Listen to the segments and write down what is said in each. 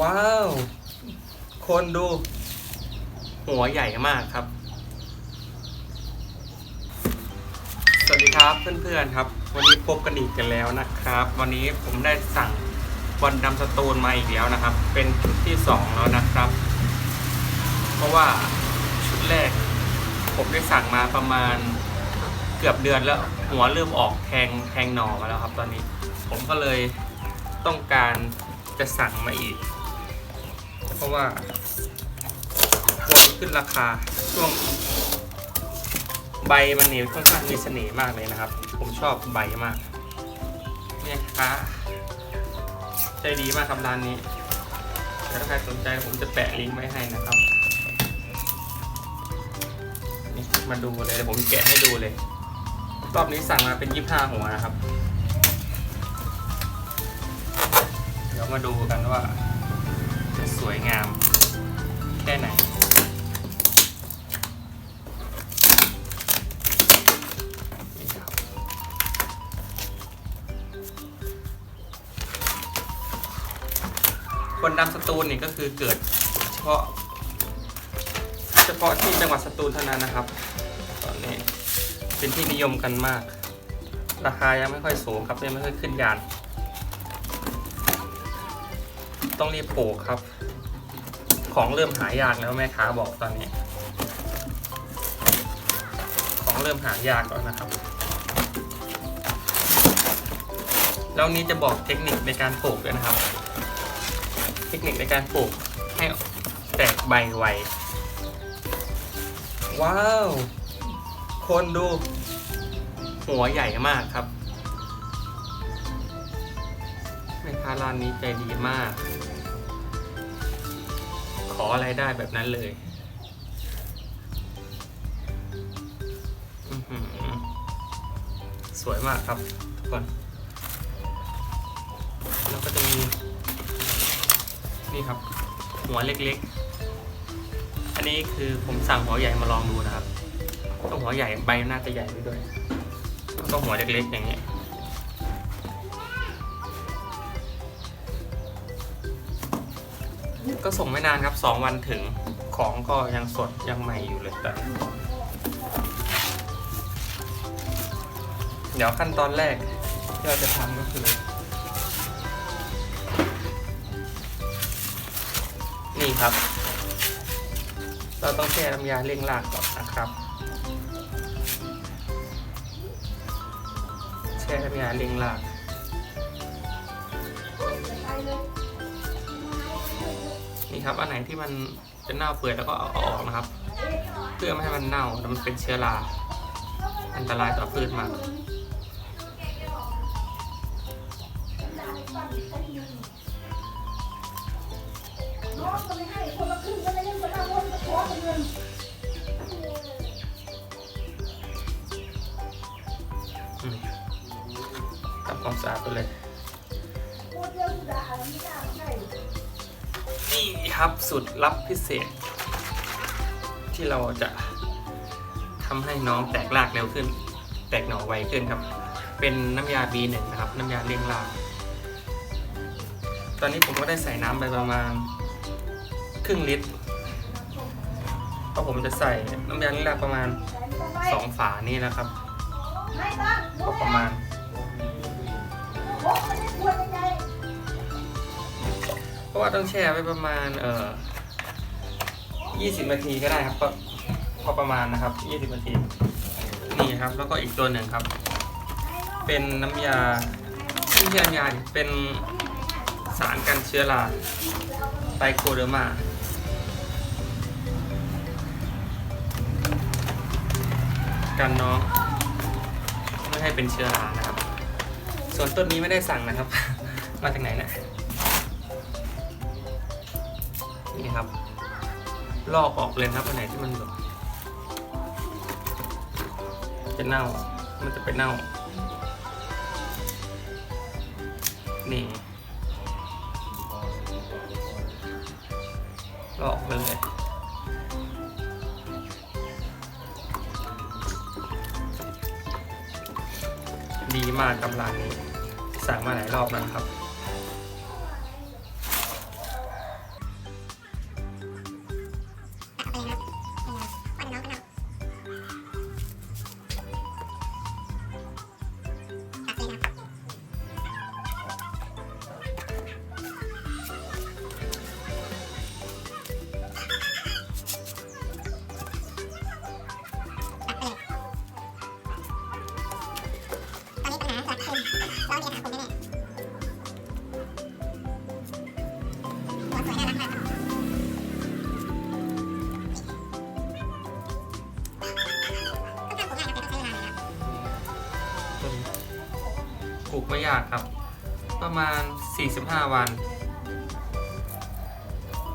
ว้าว คนดู หัวใหญ่มากครับ สวัสดีครับเพื่อนๆครับ วันนี้พบกันอีกกันแล้วนะครับ วันนี้ผมได้สั่งบอลดำสตูนมาอีกแล้วนะครับ เป็นชุดที่สองแล้วนะครับ เพราะว่าชุดแรก ผมได้สั่งมาประมาณเกือบเดือนแล้ว หัวเริ่มออกแทงแทงหน่อมาแล้วครับ ตอนนี้ ผมก็เลยต้องการจะสั่งมาอีก ราะว่าควรขึ้นราคาช่วง ใบมันเหนี่ยค่อนข้างมีเสน่ห์มากเลยนะครับ ผมชอบใบมากเนี่ยค้าใจดีมากครับร้านนี้ถ้าใครสนใจผมจะแปะลิงก์ไว้ให้นะครับนี่มาดูเลยเดี๋ยวผมแกะให้ดูเลย รอบนี้สั่งมาเป็นยี่ห้าหัวนะครับ เดี๋ยวมาดูกันว่า จะสวยงามแค่ไหนครับคนดำสตูลนี่ก็คือเกิดเฉพาะ เฉพาะที่จังหวัดสตูลเท่านั้นนะครับ ตอนนี้เป็นที่นิยมกันมาก ราคายังไม่ค่อยสูงครับยังไม่ค่อยขึ้นยาน ต้องรีบปลูกครับ ของเริ่มหายากแล้วแม่ค้าบอกตอนนี้ ของเริ่มหายากแล้วนะครับ แล้วนี้จะบอกเทคนิคในการปลูกด้วยนะครับ เทคนิคในการปลูกให้แตกใบไว ว้าว คนดู หัวใหญ่มากครับแม่ค้าร้านนี้ใจดีมาก ออะไรได้แบบนั้นเลยสวยมากครับทุกคนแล้วก็จะมีนี่ครับ หัวเล็กๆ อันนี้คือผมสั่งหัวใหญ่มาลองดูนะครับก็หัวใหญ่ใบน่าจะใหญ่ไปด้วยแล้วก็หัวเล็กๆอย่างเงี้ย ก็ส่งไม่นานครับสองวันถึงของก็ยังสดยังใหม่อยู่เลยแต่เดี๋ยวขั้นตอนแรกที่เราจะทำก็คือ นี่ครับ เราต้องแช่น้ำยาเร่งรากก่อนนะครับแช่น้ำยาเร่งราก นี่ครับอันไหนที่มันจะเน่าเปื่อยแล้วก็เอาออกนะครับ เพื่อไม่ให้มันเน่าแล้วมันเป็นเชื้อราอันตรายต่อพืชมากทำความสะอาดไปเลย นี่ครับสูตรลับพิเศษ ที่เราจะทำให้น้องแตกรากเร็วขึ้น แตกหน่อไวขึ้นครับ เป็นน้ำยา B1 นะครับ น้ำยาเลี้ยงรากตอนนี้ผมก็ได้ใส่น้ำไปประมาณครึ่งลิตรเพราะผมจะใส่น้ำยาเลี้ยงรากประมาณสองฝานี่นะครับ ก็ประมาณ เพราะว่าต้องแช่ไว้ประมาณเอ่อ20นาทีก็ได้ครับก็พอประมาณนะครับ20นาทีนี่ครับ แล้วก็อีกตัวหนึ่งครับ เป็นน้ำยาที่เชื่อน้ำยาเป็นสารกันเชื้อราไตโคเดอร์มากันน้องไม่ให้เป็นเชื้อรานะครับ ส่วนต้นนี้ไม่ได้สั่งนะครับ มาจากไหนเนะ นี่ครับ ลอกออกเลยครับอันไหนที่มันแบบจะเน่า มันจะไปเน่า นี่ลอกไปเลยดีมากกับร้านนี้สั่งมาหลายรอบแล้วครับ ครับ ประมาณ 45 วัน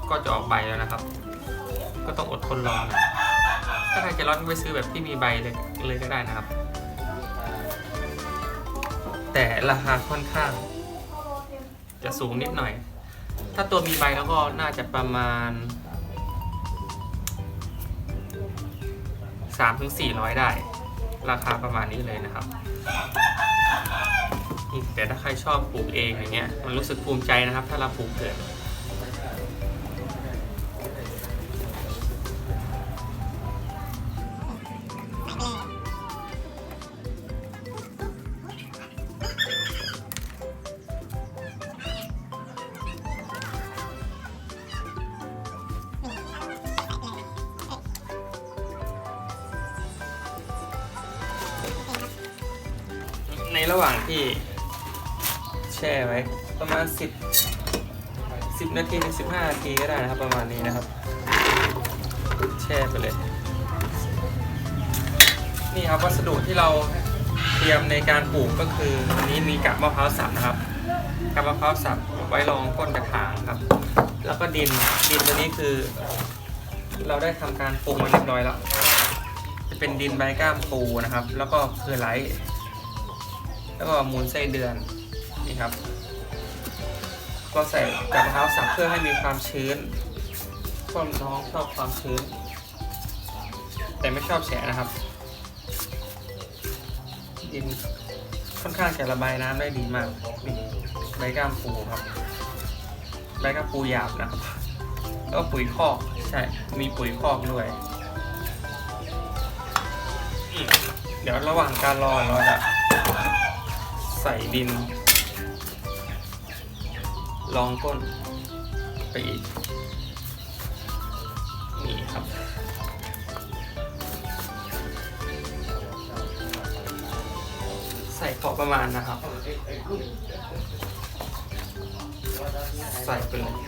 ก็จะออกใบแล้วนะครับ ก็ต้องอดทนรอน่อยถ้าใครจะร้อนไปซื้อแบบที่มีใบเลยเลยก็ได้นะครับ แต่ราคาค่อนข้าง จะสูงนิดหน่อย ถ้าตัวมีใบแล้วก็น่าจะประมาณ3-400 ได้ ราคาประมาณนี้เลยนะครับ แต่ถ้าใครชอบปลูกเองอย่างเงี้ยมันรู้สึกภูมิใจนะครับ ถ้าเราปลูกเกิดในระหว่างที่ แช่ไว้ ประมาณ 10 10 นาทีถึง15 นาทีก็ได้นะครับประมาณนี้นะครับ แช่ไปเลย นี่ครับวัสดุที่เราเตรียมในการปลูกก็คืออันนี้มีกาบมะพร้าวสับนะครับกาบมะพร้าวสับไว้รองก้นกระถางครับ แล้วก็ดินดินตัวนี้คือ เราได้ทำการปรุงมาเรียบร้อยแล้วจะเป็นดินใบก้ามปูนะครับ แล้วก็เพอไลท์แล้วก็มูลไส้เดือน นี่ครับ ก็ใส่กับมะพร้าวสับเพื่อให้มีความชื้นเพราะน้องชอบความชื้น แต่ไม่ชอบแฉะนะครับ ดินค่อนข้างจะระบายน้ำได้ดีมากนี่ใบก้ามปูครับใบก้ามปูหยาบนะครับแล้วก็ปุ๋ยคอกใช่มีปุ๋ยคอกด้วยเดี๋ยวระหว่างการรอเราจะใส่ดิน ลองก้นไปอีก นี่ครับ ใส่พอประมาณนะครับ ใส่ไปเลย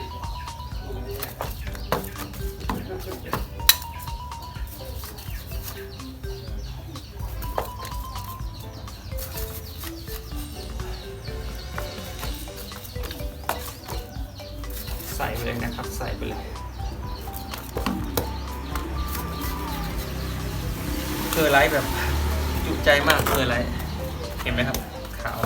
ใส่ไปเลยนะครับ ใส่ไปเลยเคอร์ไลท์แบบจุใจมากเคอร์ไลท์เห็นไหมครับ ขาว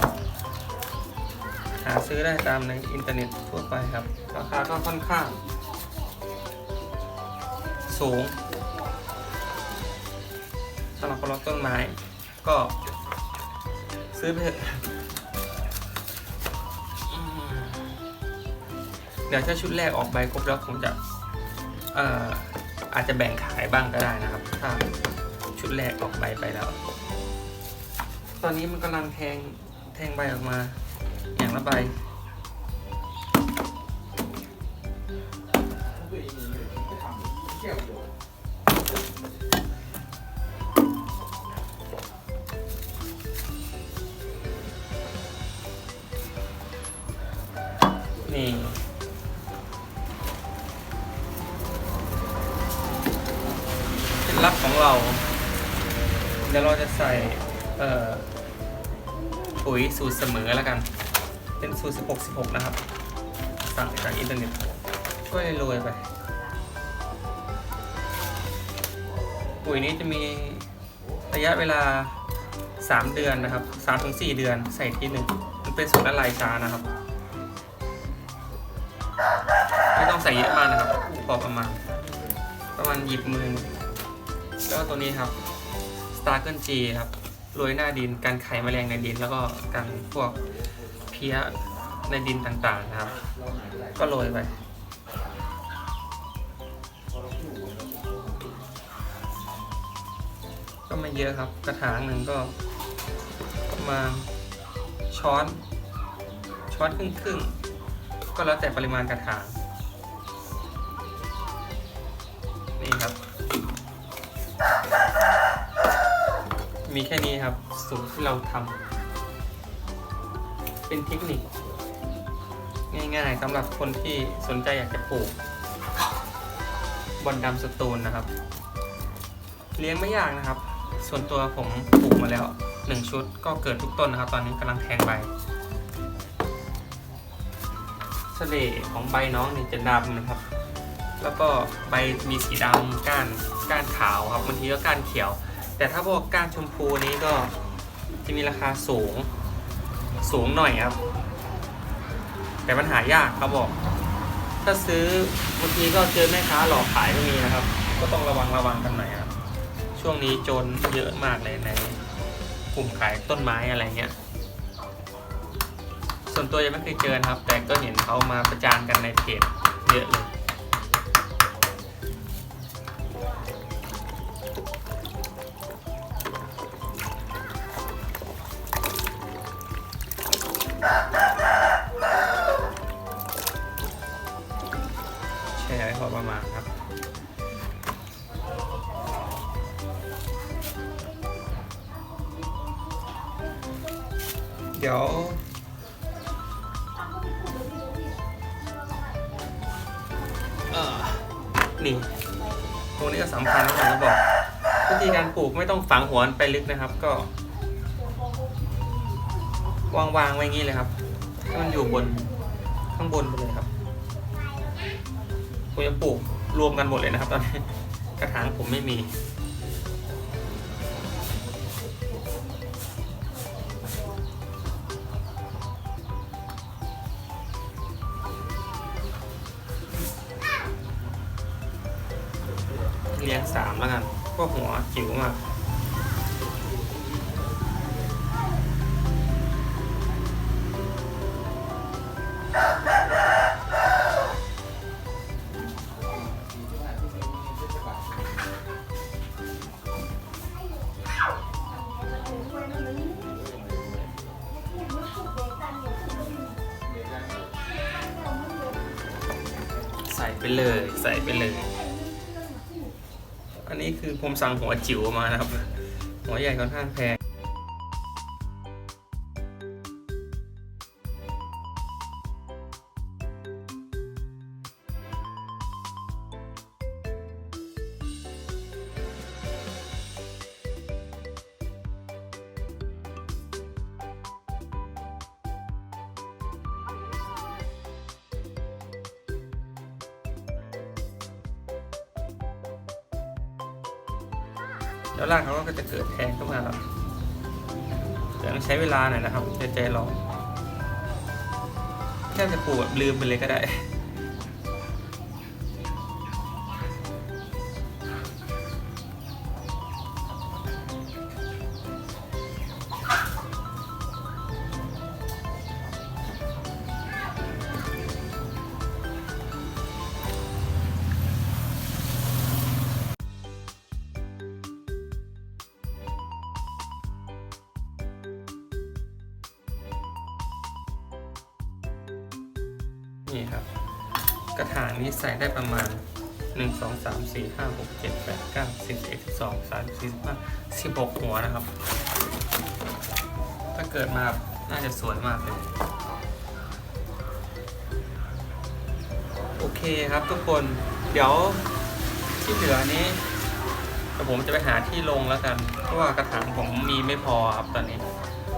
หาซื้อได้ตามในอินเทอร์เน็ตทั่วไปครับ ราคาก็ค่อนข้าง สูงสำหรับคนรักต้นไม้ ก็ซื้อไปเถอะ ดี๋ยวถ้าชุดแรกออกใบครบแล้วผมจะเอ่ออาจจะแบ่งขายบ้างก็ได้นะครับ ถ้าชุดแรกออกใบไปแล้ว ตอนนี้มันกำลังแทงแทงใบออกมา อย่างละใบนี่ ดี๋ยวเราจะใส่เอ่อปุ๋ยสูตรเสมอแล้วกัน เป็นสูตร 16 16 นะครับ สั่งจากอินเทอร์เน็ตก็เลยโรยไป ปุ๋ยนี้จะมีระยะเวลา 3 เดือนนะครับ3ถึง4เดือนใส่ทีหนึ่งมันเป็นสูตรละลายช้านะครับ ไม่ต้องใส่เยอะมากนะครับพอประมาณ ประมาณหยิบมือแล้วก็ตัวนี้ครับ Star g l G ครับโรยหน้าดินการไขแมลงในดิน แล้วก็การพวกเพี้ยในดินต่างๆนะครับ ก็โรยไปก็ไม่เยอะครับ กระถางหนึ่งก็ประมาณช้อน ช้อนครึ่งครึ่งๆก็แล้วแต่ปริมาณกระถาง มีแค่นี้ครับสูตรที่เราทำเป็นเทคนิค ง่ายๆสำหรับคนที่สนใจอยากจะปลูกบอลดำสตูลนะครับ เลี้ยงไม่ยากนะครับ ส่วนตัวผมปลูกมาแล้วหนึ่งชุดก็เกิดทุกต้นนะครับ ตอนนี้กำลังแทงใบเสน่ห์ของใบน้องนี่จะดำนะครับ แล้วก็ใบมีสีดำก้านก้านขาวครับบางทีก็ก้านเขียว แต่ถ้าพวกก้านชมพูนี้ก็จะมีราคาสูงสูงหน่อยครับ แต่มันหายากเขาบอก ถ้าซื้อบางทีก็เจอแม่ค้าหลอกขายก็มีนะครับ ก็ต้องระวังระวังกันหน่อยครับ ช่วงนี้โจรเยอะมากเลยในกลุ่มขายต้นไม้อะไรเงี้ย ส่วนตัวยังไม่เคยเจอครับ แต่ก็เห็นเขามาประจานกันในเพจเยอะเลย เดี๋ยว เออนี่ตรงนี้ก็สำคัญนะผมจะบอก วิธีการปลูกไม่ต้องฝังหัวไปลึกนะครับ ก็วางวางๆไว้อย่างนี้เลยครับให้มันอยู่บนข้างบนไปเลยครับผมจะปลูกรวมกันหมดเลยนะครับ ตอนนี้กระถางผมไม่มี สามแล้วกันพวกหัวจิ๋วมากใส่ไปเลย ใส่ไปเลย คือผมสั่งหัวจิ๋วมานะครับ หัวใหญ่ค่อนข้างแพง แล้วรากเขาก็จะเกิดแทงขึ้นมาแล้วแต่ต้องใช้เวลาหน่อยนะครับใจใจรอแค่จะปลูกแบบลืมไปเลยก็ได้ นี้ใส่ได้ประมาณ 1 2 3 4 5 6 7 8 9 10 11 12 13 14 15 16 หัวนะครับ ถ้าเกิดมาน่าจะสวยมากเลย โอเคครับทุกคนเดี๋ยวที่เหลือนี้ผมจะไปหาที่ลงแล้วกัน เพราะว่ากระถางผมมีไม่พอครับตอนนี้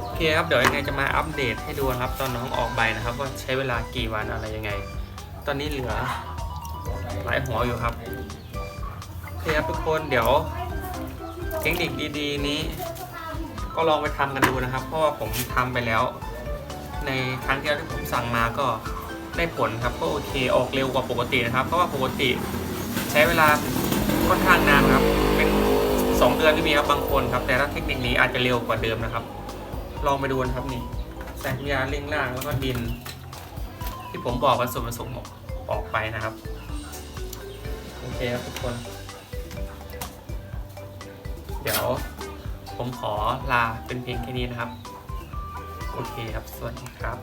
โอเคครับ เดี๋ยวยังไงจะมาอัปเดตให้ดูนะครับ ตอนน้องออกใบนะครับ ว่าใช้เวลากี่วันอะไรยังไง ตอนนี้เหลือ หลายหัวอยู่ครับโอเคครับทุกคนเดี๋ยวเทคนิคดีๆนี้ ก็ลองไปทำกันดูนะครับ เพราะว่าผมทำไปแล้ว ในครั้งที่แล้วที่ผมสั่งมาก็ได้ผลครับก็โอเคออกเร็วกว่าปกตินะครับ เพราะว่าปกติใช้เวลาค่อนข้างนานครับ เป็นสองเดือนที่มีครับบางคนครับ แต่ถ้าเทคนิคนี้อาจจะเร็วกว่าเดิมนะครับ ลองไปดูนะครับนี่แสงยาเร่งล่างแล้วก็ดิน ที่ผมบอกกันส่วนผสมออกไปนะครับ โอเคครับทุกคน เดี๋ยวผมขอลาเป็นเพียงแค่นี้นะครับ โอเคครับ สวัสดีครับ